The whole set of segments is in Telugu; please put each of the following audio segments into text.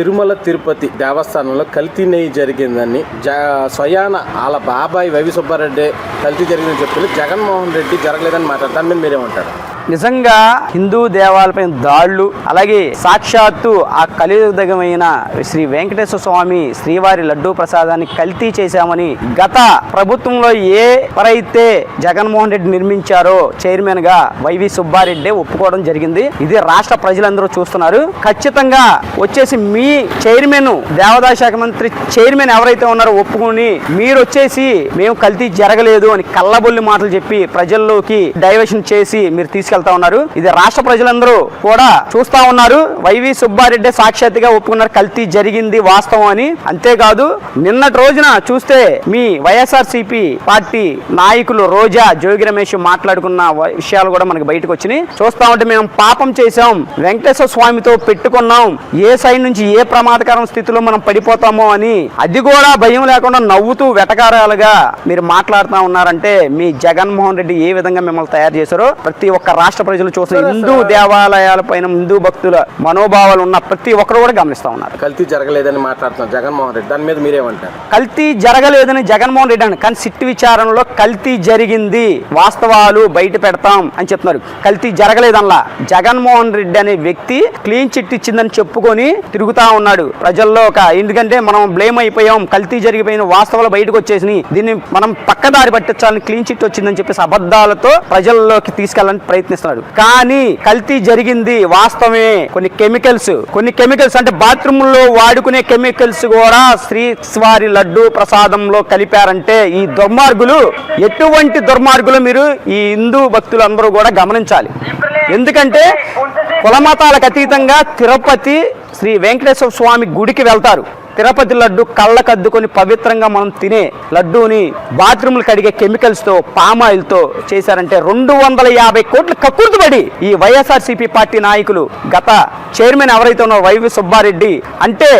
తిరుమల తిరుపతి దేవస్థానంలో కల్తీ నెయ్యి జరిగిందని జ స్వయాన వాళ్ళ బాబాయ్ వైవి సుబ్బారెడ్డి కల్తీ జరిగిందని చెప్తుంది జగన్మోహన్ రెడ్డి జరగలేదని మాట్లాడతాను దాని మీద మీరేమంటారు? నిజంగా హిందూ దేవాలయపై దాడులు అలాగే సాక్షాత్తు ఆ కలియుగమైన శ్రీ వెంకటేశ్వర స్వామి శ్రీవారి లడ్డూ ప్రసాదాన్ని కల్తీ చేశామని గత ప్రభుత్వంలో ఏ జగన్మోహన్ రెడ్డి నిర్మించారో చైర్మన్గా వైవి సుబ్బారెడ్డి ఒప్పుకోవడం జరిగింది. ఇది రాష్ట్ర ప్రజలందరూ చూస్తున్నారు. ఖచ్చితంగా వచ్చేసి మీ చైర్మన్ దేవాదాయ శాఖ మంత్రి చైర్మన్ ఎవరైతే ఉన్నారో ఒప్పుకొని మీరు వచ్చేసి మేము కల్తీ జరగలేదు అని కళ్ళబొల్లి మాటలు చెప్పి ప్రజల్లోకి డైవర్షన్ చేసి మీరు తీసుకెళ్తా ఉన్నారు. ఇది రాష్ట్ర ప్రజలందరూ కూడా చూస్తా ఉన్నారు. వైవి సుబ్బారెడ్డి సాక్షాత్గా ఒప్పుకున్నారు. కల్తీ జరిగింది వాస్తవం అని. అంతేకాదు నిన్నటి రోజున చూస్తే మీ వైఎస్ఆర్ పార్టీ నాయకులు రోజా జోగి రమేష్ మాట్లాడుకున్న విషయాలు కూడా మనకి బయటకు వచ్చినాయి. చూస్తా ఉంటే మేము పాపం చేసాం వెంకటేశ్వర స్వామితో పెట్టుకున్నాం. ఏ సైడ్ నుంచి ఏ ప్రమాదకరం స్థితిలో మనం పడిపోతామో అని. అది కూడా భయం లేకుండా నవ్వుతూ వెటకారాలుగా మీరు మాట్లాడుతూ ఉన్నారంటే మీ జగన్మోహన్ రెడ్డి ఏ విధంగా మిమ్మల్ని తయారు చేశారో ప్రతి ఒక్క రాష్ట్ర ప్రజలు చూసిన హిందూ దేవాలయాల పైన హిందూ భక్తుల మనోభావాలు ఉన్న ప్రతి ఒక్కరు కూడా గమనిస్తా ఉన్నారు. కల్తీ జరగలేదని మాట్లాడుతున్నారు జగన్మోహన్ రెడ్డి. దాని మీద మీరేమంటారు? కల్తీ జరగలేదని జగన్మోహన్ రెడ్డి అని కానీ సిట్టు విచారణలో కల్తీ జరిగింది వాస్తవాలు బయట పెడతాం అని చెప్తున్నారు. కల్తీ జరగలేదనలా. జగన్మోహన్ రెడ్డి అనే వ్యక్తి క్లీన్ చిట్ ఇచ్చిందని చెప్పుకొని తిరుగుతా ఉన్నాడు. ప్రజల్లో ఒక ఎందుకంటే మనం బ్లేమ్ అయిపోయాం కల్తీ జరిగిపోయిన వాస్తవాలు బయటకు వచ్చేసినాయి. దీన్ని మనం పక్కదారి పట్టించాలని క్లీన్ చిట్ వచ్చిందని చెప్పేసి అబద్ధాలతో ప్రజల్లోకి తీసుకెళ్ళాలని ప్రయత్నిస్తున్నాడు కానీ కల్తీ జరిగింది వాస్తవమే. కొన్ని కెమికల్స్ కొన్ని కెమికల్స్ అంటే బాత్రూమ్లో వాడుకునే కెమికల్స్ కూడా శ్రీ స్వారి లడ్డు ప్రసాదంలో కలిపారంటే ఈ దుర్మార్గులు ఎటువంటి దుర్మార్గులు మీరు ఈ హిందూ భక్తులందరూ కూడా గమనించాలి. ఎందుకంటే కులమతాలకు అతీతంగా తిరుపతి శ్రీ వెంకటేశ్వర స్వామి గుడికి వెళ్తారు. తిరుపతి లడ్డు కళ్ళకద్దుకొని పవిత్రంగా మనం తినే లడ్డూని బాత్రూమ్లు కడిగే కెమికల్స్తో పామాయిల్తో చేశారంటే రెండు వందల యాభై కోట్లు కక్కుర్తుపడి ఈ వైఎస్ఆర్సీపీ పార్టీ నాయకులు గత చైర్మన్ ఎవరైతే ఉన్నారో వైవి సుబ్బారెడ్డి. అంటే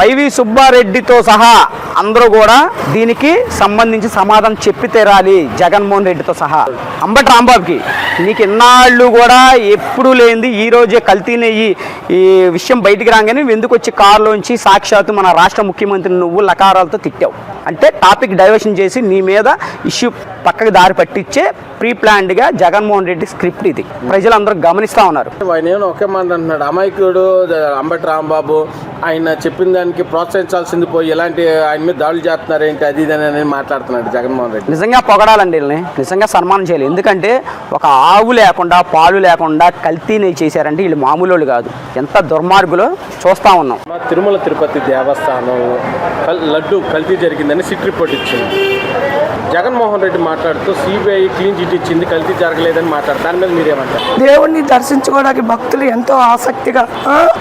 వైవి సుబ్బారెడ్డితో సహా అందరూ కూడా దీనికి సంబంధించి సమాధానం చెప్పి తీరాలి జగన్మోహన్ రెడ్డితో సహా. అంబటి రాంబాబుకి నీకు ఇన్నాళ్ళు కూడా ఎప్పుడూ లేనిది ఈ రోజే కల్తీ ఈ విషయం బయటికి రాగానే ఎందుకు వచ్చి కారులోంచి సాక్షాత్తు మన రాష్ట్ర ముఖ్యమంత్రి నువ్వు లకారాలతో తిట్టావు. అంటే టాపిక్ డైవర్షన్ చేసి నీ మీద ఇష్యూ పక్కకి దారి పట్టించే ప్రీ ప్లాన్డ్గా జగన్మోహన్ రెడ్డి స్క్రిప్ట్ ఇది. ప్రజలందరూ గమనిస్తూ ఉన్నారు. ఆయన ఒకే మాట అంటున్నాడు. అమాయకుడు అంబటి రాంబాబు ఆయన చెప్పిన దానికి ప్రోత్సహించాల్సింది పోయి ఇలాంటి ఆయన మీద దాడులు చేస్తున్నారు ఏంటి అది ఇది అని మాట్లాడుతున్నాడు జగన్మోహన్ రెడ్డి. నిజంగా పొగడాలండి వీళ్ళని. నిజంగా సన్మానం చేయాలి. ఎందుకంటే ఒక ఆవు లేకుండా పాలు లేకుండా కల్తీ నెయ్యి చేశారంటే వీళ్ళు మామూలు వాళ్ళు కాదు. ఎంత దుర్మార్గులో చూస్తూ ఉన్నాం. మా తిరుమల తిరుపతి దేవస్థానం లడ్డు కల్తీ జరిగిందని సిట్ రిపోర్ట్ ఇచ్చింది. జగన్మోహన్ రెడ్డి మాట్లాడుతూ సిబిఐ క్లీన్ చిట్ ఇచ్చింది కల్తీ జరగలేదని మాట్లాడు. దాని మీద మీరేమంటారు? దేవుణ్ణి దర్శించుకోవడానికి భక్తులు ఎంతో ఆసక్తిగా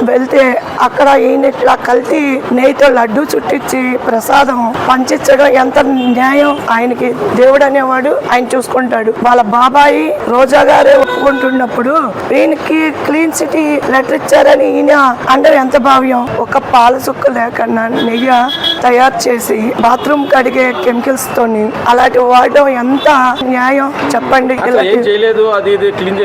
వెళ్తే అక్కడ ఈయన కల్తీ నెయ్యితో లడ్డు చుట్టించి ప్రసాదం పంచించడం ఎంత న్యాయం ఆయనకి దేవుడు అనేవాడు ఆయన చూసుకుంటాడు. వాళ్ళ బాబాయి రోజా గారే ఒప్పుకుంటున్నప్పుడు ఈయనకి క్లీన్ సిటీ లెటర్ ఇచ్చారని ఈయన అంటే ఎంత భావ్యం? ఒక పాల సుక్క లేకుండా నెయ్యి తయారు చేసి బాత్రూమ్ కడిగే కెమికల్స్ తోని అలాంటి వాడడం ఎంత న్యాయం చెప్పండి చేయలేదు అది ఇది క్లీన్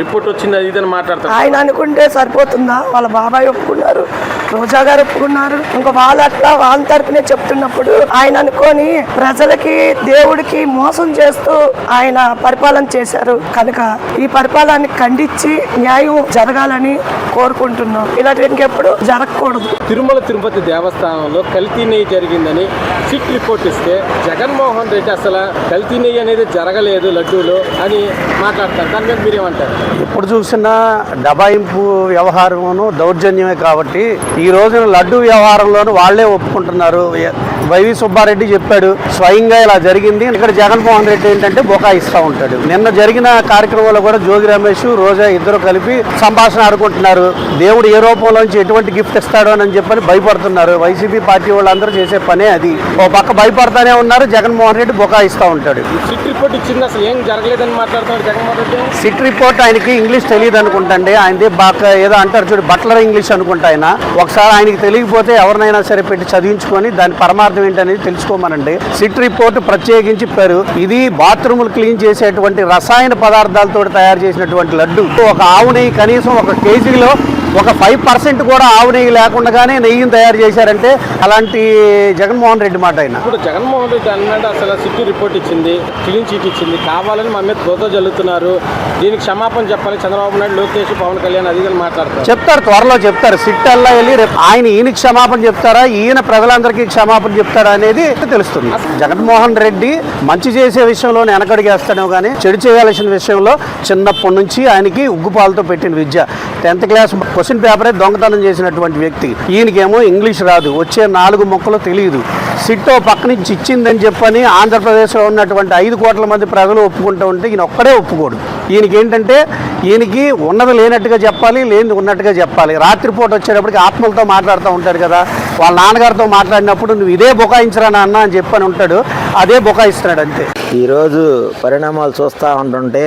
రిపోర్ట్ వచ్చింది అది ఇది అని మాట్లాడతారు. ఆయన అనుకుంటే సరిపోతుందా? వాళ్ళ బాబాయ్ ఒప్పుకున్నారు. రోజా గారు ఒప్పుకున్నారు. ఇంకా వాళ్ళు అట్లా వాళ్ళ తరపునే చెప్తున్నప్పుడు ఆయన అనుకొని ప్రజలకి దేవుడికి మోసం చేస్తూ ఆయన పరిపాలన చేశారు. కనుక ఈ పరిపాలనని ఖండించి న్యాయం జరగాలని కోరుకుంటున్నాం. ఇలాంటి ఇంకెప్పుడు జరగకూడదు. తిరుమల తిరుపతి దేవస్థానంలో కల్తీ నెయ్యి జరిగిందని సిట్ రిపోర్ట్ ఇస్తే జగన్మోహన్ రెడ్డి అసలు కల్తీ నెయ్యి అనేది జరగలేదు లడ్డూలో అని మాట్లాడతారు. దాని మీద మీరేమంటారు? ఇప్పుడు చూసిన దబాయింపు వ్యవహారమును దౌర్జన్యమే కాబట్టి ఈ రోజున లడ్డు వ్యవహారంలోనూ వాళ్ళే ఒప్పుకుంటున్నారు. వైవి సుబ్బారెడ్డి చెప్పాడు స్వయంగా ఇలా జరిగింది. ఇక్కడ జగన్మోహన్ రెడ్డి ఏంటంటే బొకాయిస్తూ ఉంటాడు. నిన్న జరిగిన కార్యక్రమంలో కూడా జోగి రమేష్ రోజా ఇద్దరు కలిపి సంభాషణ ఆడుకుంటున్నారు. దేవుడు ఏ రూపంలోంచి ఎటువంటి గిఫ్ట్ ఇస్తాడో అని చెప్పని భయపడుతున్నారు. వైసీపీ పార్టీ వాళ్ళందరూ చేసే పనే అది. ఓ పక్క భయపడతానే ఉన్నారు జగన్మోహన్ రెడ్డి బుకాయిస్తూ ఉంటాడు. సిట్ రిపోర్ట్ ఇచ్చింది అసలు ఏం జరగలేదని మాట్లాడుతున్నాడు జగన్మోహన్ రెడ్డి? సిట్ రిపోర్ట్ ఆయనకి ఇంగ్లీష్ తెలియదు అనుకుంటండి ఆయనది బాగా ఏదో అంటారు చూడు బట్లర్ ఇంగ్లీష్ అనుకుంటా ఆయన. ఒకసారి ఆయనకి తెలియకపోతే ఎవరినైనా సరే పెట్టి చదివించుకొని దాని పరమార్థం ఏంటనేది తెలుసుకోమనండి. సిట్ రిపోర్ట్ ప్రత్యేకించి చెప్పారు ఇది బాత్రూములు క్లీన్ చేసేటువంటి రసాయన పదార్థాలతో తయారు చేసినటువంటి లడ్డు. ఒక ఆవు నెయ్యి కనీసం ఒక కేజీలో ఒక ఫైవ్ పర్సెంట్ కూడా ఆవు నెయ్యి లేకుండానే నెయ్యిని తయారు చేశారంటే అలాంటి జగన్మోహన్ రెడ్డి మాట ఆయన. ఇప్పుడు జగన్మోహన్ రెడ్డి అన్నాడు అసలు సిట్ రిపోర్ట్ ఇచ్చింది క్లీన్ చీట్ ఇచ్చింది. కావాలని మా మీద దోతో జల్లుతున్నారు. దీనికి క్షమాపణ చెప్పాలి చంద్రబాబు నాయుడు లోకేష్ పవన్ కళ్యాణ్ అది ఇది మాట్లాడతారు. చెప్తారు త్వరలో చెప్తారు. సిట్ అల్లా వెళ్ళి రేపు ఆయన ఈయనకి క్షమాపణ చెప్తారా? ఈయన ప్రజలందరికీ క్షమాపణ చెప్తారా అనేది తెలుస్తుంది. జగన్మోహన్ రెడ్డి మంచి చేసే విషయంలో వెనకడిగేస్తాడో కానీ చెడు చేయాల్సిన విషయంలో చిన్నప్పటి నుంచి ఆయనకి ఉగ్గుపాలతో పెట్టిన విద్య. టెన్త్ క్లాస్ క్వశ్చన్ పేపరే దొంగతనం చేసినటువంటి వ్యక్తి. ఈయనకేమో ఇంగ్లీష్ రాదు. వచ్చే నాలుగు మొక్కలు తెలియదు. సిట్టో పక్క నుంచి ఇచ్చిందని చెప్పని ఆంధ్రప్రదేశ్లో ఉన్నటువంటి ఐదు కోట్ల మంది ప్రజలు ఒప్పుకుంటూ ఉంటే ఈయన ఒక్కడే ఒప్పుకోడు. ఈయనకి ఏంటంటే ఈయనకి ఉన్నది లేనట్టుగా చెప్పాలి లేనిది ఉన్నట్టుగా చెప్పాలి. రాత్రిపూట వచ్చేటప్పటికి ఆత్మలతో మాట్లాడుతూ ఉంటాడు కదా. వాళ్ళ నాన్నగారితో మాట్లాడినప్పుడు నువ్వు ఇదే బుకాయించరా నాన్న? అని చెప్పని ఉంటాడు. అదే బుకాయిస్తున్నాడు అంతే. ఈరోజు పరిణామాలు చూస్తూ ఉంటుంటే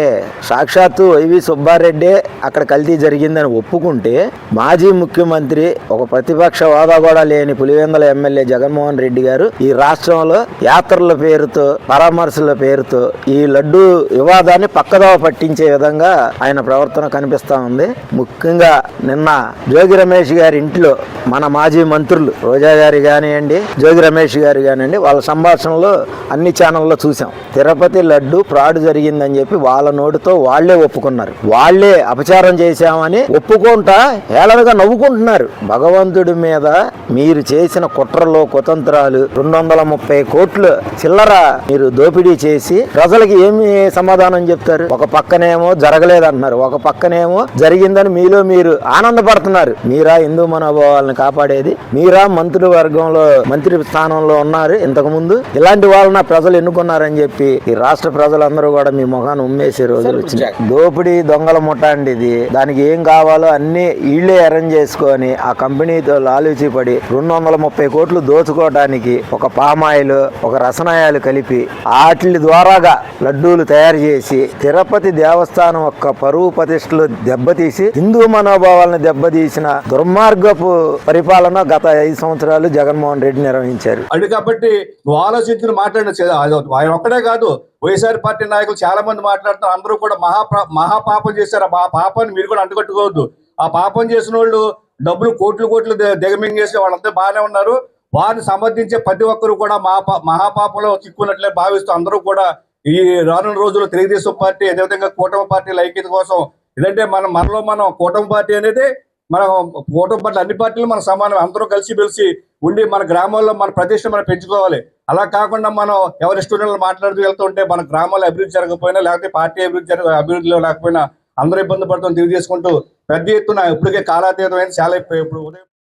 సాక్షాత్తు వైవి సుబ్బారెడ్డి అక్కడ కల్తీ జరిగిందని ఒప్పుకుంటే మాజీ ముఖ్యమంత్రి ఒక ప్రతిపక్ష హోదా కూడా లేని పులివెందుల ఎమ్మెల్యే జగన్మోహన్ రెడ్డి గారు ఈ రాష్ట్రంలో యాత్రల పేరుతో పరామర్శల పేరుతో ఈ లడ్డు వివాదాన్ని పక్కదోవ పట్టించే విధంగా ఆయన ప్రవర్తన కనిపిస్తూ ఉంది. ముఖ్యంగా నిన్న జోగి రమేష్ గారి ఇంట్లో మన మాజీ మంత్రులు రోజా గారి కానివ్వండి జోగి రమేష్ గారు కానివ్వండి వాళ్ళ సంభాషణలో అన్ని ఛానల్లో చూసాం తిరుపతి లడ్డు ఫ్రాడ్ జరిగిందని చెప్పి వాళ్ళ నోటితో వాళ్ళే ఒప్పుకున్నారు. వాళ్ళే అపచారం చేశామని ఒప్పుకుంటా హేళనగా నవ్వుకుంటున్నారు. భగవంతుడి మీద మీరు చేసిన కుట్రలో కుతంత్రాలు రెండు వందల ముప్పై కోట్లు చిల్లర మీరు దోపిడీ చేసి ప్రజలకి ఏమి సమాధానం చెప్తారు? ఒక పక్కనేమో జరగలేదంటున్నారు. ఒక పక్కనేమో జరిగిందని మీలో మీరు ఆనందపడుతున్నారు. మీరా హిందూ మనోభావాలను కాపాడేది? మీరా మంత్రి వర్గంలో మంత్రి స్థానంలో ఉన్నారు ఇంతకు ముందు ఇలాంటి వాళ్ళ ప్రజలు ఎన్నుకున్నారని చెప్పి ఈ రాష్ట్ర ప్రజలందరూ కూడా మీ ముఖాన్ని ఉమ్మేసే రోజులు వచ్చినాయి. దోపిడీ దొంగల ముఠ అండి ఇది. దానికి ఏం కావాలో అన్ని వీళ్ళే అరేంజ్ చేసుకొని ఆ కంపెనీతో లాలూచి పడి రెండు వందల ముప్పై కోట్లు దోచుకోవడానికి ఒక పామాయిల్ ఒక రసనాయాలు కలిపి వాటి ద్వారాగా లడ్డూలు తయారు చేసి తిరుపతి దేవస్థానం యొక్క పరువు ప్రతిష్టలు దెబ్బతీసి హిందూ మనోభావాలను దెబ్బతీసిన దుర్మార్గపు పరిపాలన గత ఐదు సంవత్సరాలు జగన్మోహన్ రెడ్డి నిర్వహించారు. అది కాబట్టి నువ్వు ఆలోచించుకుని మాట్లాడిన ఆయన ఒక్కడే కాదు. వైఎస్ఆర్ పార్టీ నాయకులు చాలా మంది మాట్లాడుతున్నారు అందరూ కూడా మహా మహాపాపం చేశారు. ఆ పాపాన్ని మీరు కూడా అంటుకట్టుకోవద్దు. ఆ పాపం చేసిన వాళ్ళు డబ్బులు కోట్లు కోట్లు దిగమింగేసి వాళ్ళంతా బాగానే ఉన్నారు. వారిని సమర్థించే ప్రతి ఒక్కరు కూడా మహా మహాపాపంలో చిక్కున్నట్లే భావిస్తూ అందరూ కూడా ఈ రానున్న రోజుల్లో తెలుగుదేశం పార్టీ అదేవిధంగా కూటమి పార్టీల ఐక్యత కోసం ఎందుకంటే మనం మనలో మనం కూటమి పార్టీ అనేది మన ఓటమి పట్ల అన్ని పార్టీలు మన సమానం అందరూ కలిసి పెలిసి ఉండి మన గ్రామాల్లో మన ప్రతిష్టను మనం పెంచుకోవాలి. అలా కాకుండా మనం ఎవరి స్టూడెంట్లు మాట్లాడుతూ వెళ్తూ ఉంటే మన గ్రామాల్లో అభివృద్ధి జరగకపోయినా లేకపోతే పార్టీ అభివృద్ధి జరగ అభివృద్ధిలో లేకపోయినా అందరూ ఇబ్బంది పడుతుంది తెలియజేసుకుంటూ పెద్ద ఎత్తున ఇప్పటికే కాలాతీతమైన చాలా ఇప్పుడు ఉదయం